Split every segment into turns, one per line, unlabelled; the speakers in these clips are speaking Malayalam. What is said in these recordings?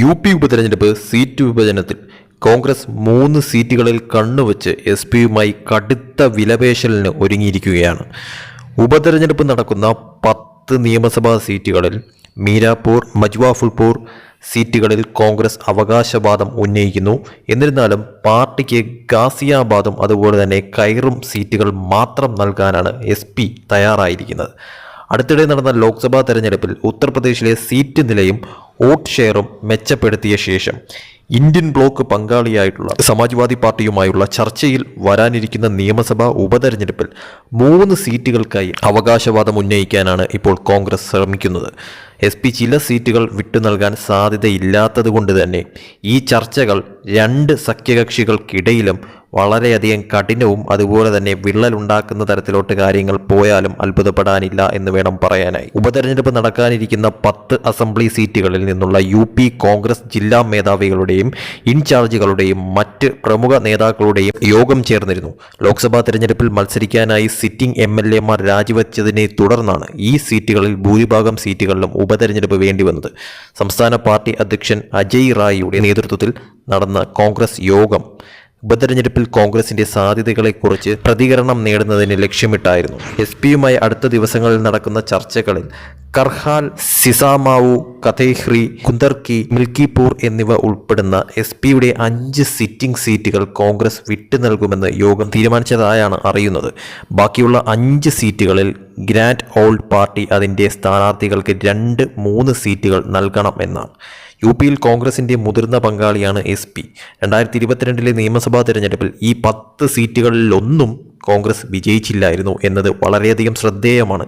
യു പി ഉപതെരഞ്ഞെടുപ്പ് സീറ്റ് വിഭജനത്തിൽ കോൺഗ്രസ് മൂന്ന് സീറ്റുകളിൽ കണ്ണുവച്ച് എസ് പിയുമായി കടുത്ത വിലപേശലിന് ഒരുങ്ങിയിരിക്കുകയാണ്. ഉപതെരഞ്ഞെടുപ്പ് നടക്കുന്ന പത്ത് നിയമസഭാ സീറ്റുകളിൽ മീരാപൂർ മജ്വാഫുൾപൂർ സീറ്റുകളിൽ കോൺഗ്രസ് അവകാശവാദം ഉന്നയിക്കുന്നു. എന്നിരുന്നാലും പാർട്ടിക്ക് ഗാസിയാബാദും അതുപോലെ തന്നെ കൈറും സീറ്റുകൾ മാത്രം നൽകാനാണ് എസ് പി തയ്യാറായിരിക്കുന്നത്. അടുത്തിടെ നടന്ന ലോക്സഭാ തെരഞ്ഞെടുപ്പിൽ ഉത്തർപ്രദേശിലെ സീറ്റ് നിലയും വോട്ട് ഷെയറും മെച്ചപ്പെടുത്തിയ ശേഷം ഇന്ത്യൻ ബ്ലോക്ക് പങ്കാളിയായിട്ടുള്ള സമാജ്വാദി പാർട്ടിയുമായുള്ള ചർച്ചയിൽ വരാനിരിക്കുന്ന നിയമസഭാ ഉപതെരഞ്ഞെടുപ്പിൽ മൂന്ന് സീറ്റുകൾക്കായി അവകാശവാദം ഉന്നയിക്കാനാണ് ഇപ്പോൾ കോൺഗ്രസ് ശ്രമിക്കുന്നത്. എസ് പി ചില സീറ്റുകൾ വിട്ടു നൽകാൻ സാധ്യതയില്ലാത്തതുകൊണ്ട് തന്നെ ഈ ചർച്ചകൾ രണ്ട് സഖ്യകക്ഷികൾക്കിടയിലും വളരെയധികം കഠിനവും അതുപോലെ തന്നെ വിള്ളലുണ്ടാക്കുന്ന തരത്തിലോട്ട് കാര്യങ്ങൾ പോയാലും അത്ഭുതപ്പെടാനില്ല എന്ന് വേണം പറയാനായി. ഉപതെരഞ്ഞെടുപ്പ് നടക്കാനിരിക്കുന്ന പത്ത് അസംബ്ലി സീറ്റുകളിൽ നിന്നുള്ള യു പി കോൺഗ്രസ് ജില്ലാ മേധാവികളുടെയും ഇൻചാർജുകളുടെയും മറ്റ് പ്രമുഖ നേതാക്കളുടെയും യോഗം ചേർന്നിരുന്നു. ലോക്സഭാ തെരഞ്ഞെടുപ്പിൽ മത്സരിക്കാനായി സിറ്റിംഗ് എം എൽ എമാർ രാജിവെച്ചതിനെ തുടർന്നാണ് ഈ സീറ്റുകളിൽ ഭൂരിഭാഗം സീറ്റുകളിലും ഉപതെരഞ്ഞെടുപ്പ് വേണ്ടിവന്നത്. സംസ്ഥാന പാർട്ടി അധ്യക്ഷൻ അജയ് റായിയുടെ നേതൃത്വത്തിൽ നടന്ന കോൺഗ്രസ് യോഗം ഉപതെരഞ്ഞെടുപ്പിൽ കോൺഗ്രസിന്റെ സാധ്യതകളെക്കുറിച്ച് പ്രതികരണം നേടുന്നതിന് ലക്ഷ്യമിട്ടായിരുന്നു. എസ് പിയുമായി അടുത്ത ദിവസങ്ങളിൽ നടക്കുന്ന ചർച്ചകളിൽ കർഹാൽ സിസാമാവു കഥേഹ്രി കുന്ദർക്കി മിൽക്കിപൂർ എന്നിവ ഉൾപ്പെടുന്ന എസ് പിയുടെ അഞ്ച് സിറ്റിംഗ് സീറ്റുകൾ കോൺഗ്രസ് വിട്ടു നൽകുമെന്ന് യോഗം തീരുമാനിച്ചതായാണ് അറിയുന്നത്. ബാക്കിയുള്ള അഞ്ച് സീറ്റുകളിൽ ഗ്രാൻഡ് ഓൾഡ് പാർട്ടി അതിന്റെ സ്ഥാനാർത്ഥികൾക്ക് രണ്ട് മൂന്ന് സീറ്റുകൾ നൽകണം എന്നാണ്. യു പിയിൽ കോൺഗ്രസിന്റെ മുതിർന്ന പങ്കാളിയാണ് എസ് പി. രണ്ടായിരത്തി ഇരുപത്തിരണ്ടിലെ നിയമസഭാ തെരഞ്ഞെടുപ്പിൽ ഈ പത്ത് സീറ്റുകളിലൊന്നും കോൺഗ്രസ് വിജയിച്ചില്ലായിരുന്നു എന്നത് വളരെയധികം ശ്രദ്ധേയമാണ്.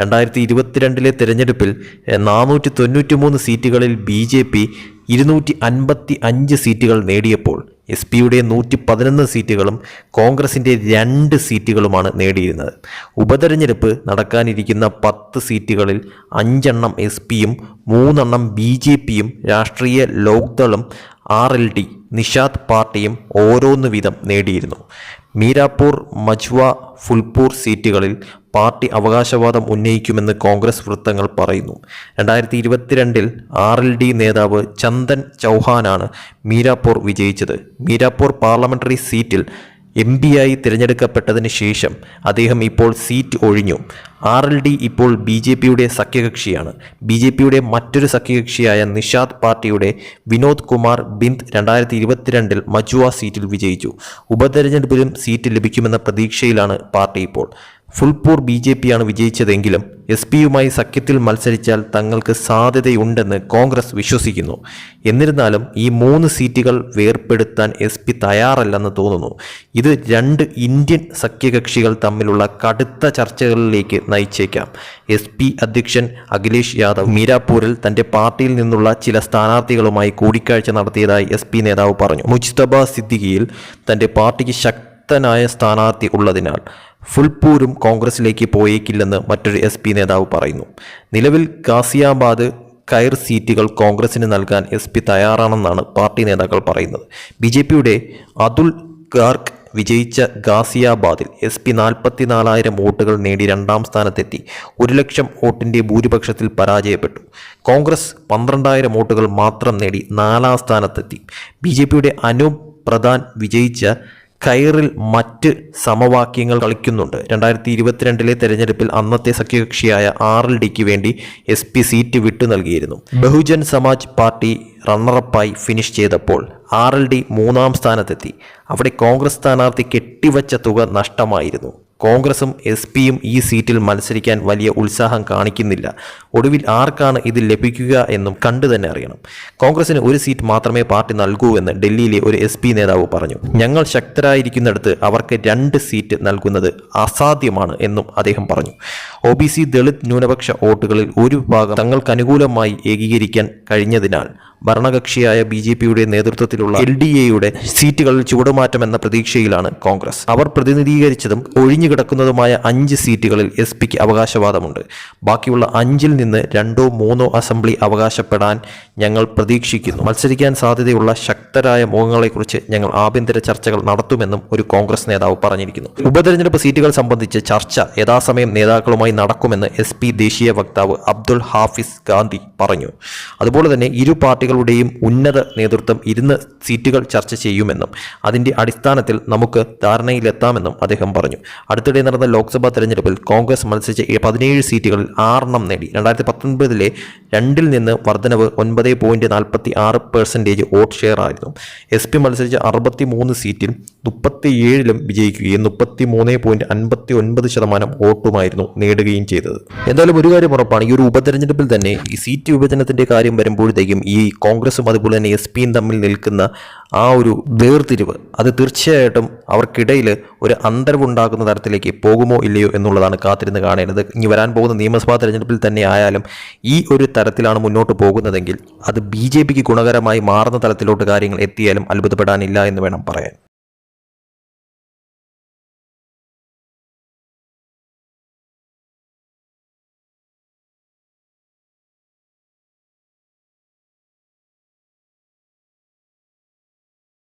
രണ്ടായിരത്തി ഇരുപത്തിരണ്ടിലെ തെരഞ്ഞെടുപ്പിൽ നാനൂറ്റി തൊണ്ണൂറ്റി മൂന്ന് സീറ്റുകളിൽ ബി ജെ പി ഇരുന്നൂറ്റി അൻപത്തി അഞ്ച് സീറ്റുകൾ നേടിയപ്പോൾ എസ് പിയുടെ നൂറ്റി പതിനൊന്ന് സീറ്റുകളും കോൺഗ്രസിന്റെ രണ്ട് സീറ്റുകളുമാണ് നേടിയിരുന്നത്. ഉപതെരഞ്ഞെടുപ്പ് നടക്കാനിരിക്കുന്ന പത്ത് സീറ്റുകളിൽ അഞ്ചെണ്ണം എസ് പിയും മൂന്നെണ്ണം ബി ജെ പിയും രാഷ്ട്രീയ ലോക്ദളും ആർ എൽ ഡി നിഷാദ് പാർട്ടിയും ഓരോന്ന് വീതം നേടിയിരുന്നു. മീരാപൂർ മജ്വ ഫുൽപൂർ സീറ്റുകളിൽ പാർട്ടി അവകാശവാദം ഉന്നയിക്കുമെന്ന് കോൺഗ്രസ് വൃത്തങ്ങൾ പറയുന്നു. രണ്ടായിരത്തി ഇരുപത്തിരണ്ടിൽ ആർ എൽ ഡി നേതാവ് ചന്ദൻ ചൗഹാനാണ് മീരാപ്പൂർ വിജയിച്ചത്. മീരാപ്പൂർ പാർലമെന്ററി സീറ്റിൽ എം ആയി തിരഞ്ഞെടുക്കപ്പെട്ടതിന് ശേഷം അദ്ദേഹം ഇപ്പോൾ സീറ്റ് ഒഴിഞ്ഞു. ആർ എൽ ഡി ഇപ്പോൾ ബി ജെ പിയുടെ സഖ്യകക്ഷിയാണ്. ബി ജെ പിയുടെ മറ്റൊരു സഖ്യകക്ഷിയായ നിഷാദ് പാർട്ടിയുടെ വിനോദ് കുമാർ ബിന്ദ് രണ്ടായിരത്തി ഇരുപത്തിരണ്ടിൽ മജുവ സീറ്റിൽ വിജയിച്ചു. ഉപതെരഞ്ഞെടുപ്പിലും സീറ്റ് ലഭിക്കുമെന്ന പ്രതീക്ഷയിലാണ് പാർട്ടി ഇപ്പോൾ. ഫുൾപൂർ ബി ജെ പിയാണ് വിജയിച്ചതെങ്കിലും എസ് പിയുമായി സഖ്യത്തിൽ മത്സരിച്ചാൽ തങ്ങൾക്ക് സാധ്യതയുണ്ടെന്ന് കോൺഗ്രസ് വിശ്വസിക്കുന്നു. എന്നിരുന്നാലും ഈ മൂന്ന് സീറ്റുകൾ വേർപ്പെടുത്താൻ എസ് പി തയ്യാറല്ലെന്ന് തോന്നുന്നു. ഇത് രണ്ട് ഇന്ത്യൻ സഖ്യകക്ഷികൾ തമ്മിലുള്ള കടുത്ത ചർച്ചകളിലേക്ക് നയിച്ചേക്കാം. എസ് പി അധ്യക്ഷൻ അഖിലേഷ് യാദവ് മീരാപൂരിൽ തന്റെ പാർട്ടിയിൽ നിന്നുള്ള ചില സ്ഥാനാർത്ഥികളുമായി കൂടിക്കാഴ്ച നടത്തിയതായി എസ് നേതാവ് പറഞ്ഞു. മുജ്തബ സിദ്ദിഖിയിൽ തന്റെ പാർട്ടിക്ക് ശക്തനായ സ്ഥാനാർത്ഥി ഉള്ളതിനാൽ ഫുൾപൂരും കോൺഗ്രസിലേക്ക് പോയേക്കില്ലെന്ന് മറ്റൊരു എസ് പി നേതാവ് പറയുന്നു. നിലവിൽ ഗാസിയാബാദ് കയർ സീറ്റുകൾ കോൺഗ്രസിന് നൽകാൻ എസ് പി തയ്യാറാണെന്നാണ് പാർട്ടി നേതാക്കൾ പറയുന്നത്. ബി ജെ പിയുടെ അതുൽ ഗാർഗ് വിജയിച്ച ഗാസിയാബാദിൽ എസ് പി നാൽപ്പത്തിനാലായിരം വോട്ടുകൾ നേടി രണ്ടാം സ്ഥാനത്തെത്തി. ഒരു ലക്ഷം വോട്ടിന്റെ ഭൂരിപക്ഷത്തിൽ പരാജയപ്പെട്ടു. കോൺഗ്രസ് പന്ത്രണ്ടായിരം വോട്ടുകൾ മാത്രം നേടി നാലാം സ്ഥാനത്തെത്തി. ബി ജെ പിയുടെ അനൂപ് പ്രധാൻ വിജയിച്ച കയറിൽ മറ്റ് സമവാക്യങ്ങൾ കളിക്കുന്നുണ്ട്. രണ്ടായിരത്തി ഇരുപത്തിരണ്ടിലെ തെരഞ്ഞെടുപ്പിൽ അന്നത്തെ സഖ്യകക്ഷിയായ ആർ എൽ ഡിക്ക് വേണ്ടി എസ് പി സീറ്റ് വിട്ടു നൽകിയിരുന്നു. ബഹുജൻ സമാജ് പാർട്ടി റണ്ണറപ്പായി ഫിനിഷ് ചെയ്തപ്പോൾ ആർ എൽ ഡി മൂന്നാം സ്ഥാനത്തെത്തി. അവിടെ കോൺഗ്രസ് സ്ഥാനാർത്ഥി കെട്ടിവച്ച തുക നഷ്ടമായിരുന്നു. കോൺഗ്രസും എസ് പിയും ഈ സീറ്റിൽ മത്സരിക്കാൻ വലിയ ഉത്സാഹം കാണിക്കുന്നില്ല. ഒടുവിൽ ആർക്കാണ് ഇത് ലഭിക്കുക എന്നും കണ്ടു തന്നെ അറിയണം. കോൺഗ്രസിന് ഒരു സീറ്റ് മാത്രമേ പാർട്ടി നൽകൂ എന്ന് ഡൽഹിയിലെ ഒരു എസ് പി നേതാവ് പറഞ്ഞു. ഞങ്ങൾ ശക്തരായിരിക്കുന്നിടത്ത് അവർക്ക് രണ്ട് സീറ്റ് നൽകുന്നത് അസാധ്യമാണ് എന്നും അദ്ദേഹം പറഞ്ഞു. ഒ ബി സി ദളിത് ന്യൂനപക്ഷ വോട്ടുകളിൽ ഒരു വിഭാഗം തങ്ങൾക്ക് അനുകൂലമായി ഏകീകരിക്കാൻ കഴിഞ്ഞതിനാൽ ഭരണകക്ഷിയായ ബി ജെ പിയുടെ നേതൃത്വത്തിലുള്ള എൽ ഡി എയുടെ സീറ്റുകളിൽ ചുവടുമാറ്റമെന്ന പ്രതീക്ഷയിലാണ് കോൺഗ്രസ്. അവർ പ്രതിനിധീകരിച്ചതും ഒഴിഞ്ഞുകിടക്കുന്നതുമായ അഞ്ച് സീറ്റുകളിൽ എസ് പിക്ക് അവകാശവാദമുണ്ട്. ബാക്കിയുള്ള അഞ്ചിൽ നിന്ന് രണ്ടോ മൂന്നോ അസംബ്ലി അവകാശപ്പെടാൻ ഞങ്ങൾ പ്രതീക്ഷിക്കുന്നു. മത്സരിക്കാൻ സാധ്യതയുള്ള ശക്തരായ മുഖങ്ങളെക്കുറിച്ച് ഞങ്ങൾ ആഭ്യന്തര ചർച്ചകൾ നടത്തുമെന്നും ഒരു കോൺഗ്രസ് നേതാവ് പറഞ്ഞിരിക്കുന്നു. ഉപതെരഞ്ഞെടുപ്പ് സീറ്റുകൾ സംബന്ധിച്ച് ചർച്ച യഥാസമയം നേതാക്കളുമായി നടക്കുമെന്ന് എസ് ദേശീയ വക്താവ് അബ്ദുൾ ഹാഫിസ് ഗാന്ധി പറഞ്ഞു. അതുപോലെ തന്നെ ഇരു പാർട്ടികൾ പാർട്ടികളുടെയും ഉന്നത നേതൃത്വം ഇരുന്ന് സീറ്റുകൾ ചർച്ച ചെയ്യുമെന്നും അതിന്റെ അടിസ്ഥാനത്തിൽ നമുക്ക് ധാരണയിലെത്താമെന്നും അദ്ദേഹം പറഞ്ഞു. അടുത്തിടെ നടന്ന ലോക്സഭാ തെരഞ്ഞെടുപ്പിൽ കോൺഗ്രസ് മത്സരിച്ച പതിനേഴ് സീറ്റുകളിൽ ആറെണ്ണം നേടി. രണ്ടായിരത്തി പത്തൊൻപതിലെ രണ്ടിൽ നിന്ന് വർധനവ് ഒൻപത് പോയിന്റ് നാൽപ്പത്തി ആറ് പെർസെന്റേജ് വോട്ട് ഷെയർ ആയിരുന്നു. എസ് പി മത്സരിച്ച അറുപത്തി മൂന്ന് സീറ്റിൽ മുപ്പത്തിയേഴിലും വിജയിക്കുകയും മുപ്പത്തി മൂന്ന് പോയിന്റ് അൻപത്തി ഒൻപത് ശതമാനം വോട്ടുമായിരുന്നു നേടുകയും ചെയ്തത്. എന്തായാലും ഒരു കാര്യം ഉറപ്പാണ് ഈ ഒരു ഉപതെരഞ്ഞെടുപ്പിൽ തന്നെ ഈ സീറ്റ് വിഭജനത്തിന്റെ കാര്യം വരുമ്പോഴത്തേക്കും ഈ കോൺഗ്രസും അതുപോലെ തന്നെ എസ് പിയും തമ്മിൽ നിൽക്കുന്ന ആ ഒരു വേർതിരിവ് അത് തീർച്ചയായിട്ടും അവർക്കിടയിൽ ഒരു അന്തരവുണ്ടാക്കുന്ന തരത്തിലേക്ക് പോകുമോ ഇല്ലയോ എന്നുള്ളതാണ് കാത്തിരുന്ന് കാണേണ്ടത്. ഇനി വരാൻ പോകുന്ന നിയമസഭാ തെരഞ്ഞെടുപ്പിൽ തന്നെ ആയാലും ഈ ഒരു തരത്തിലാണ് മുന്നോട്ട് പോകുന്നതെങ്കിൽ അത് ബി ഗുണകരമായി മാറുന്ന തലത്തിലോട്ട് കാര്യങ്ങൾ എത്തിയാലും അത്ഭുതപ്പെടാനില്ല എന്ന് വേണം പറയാൻ.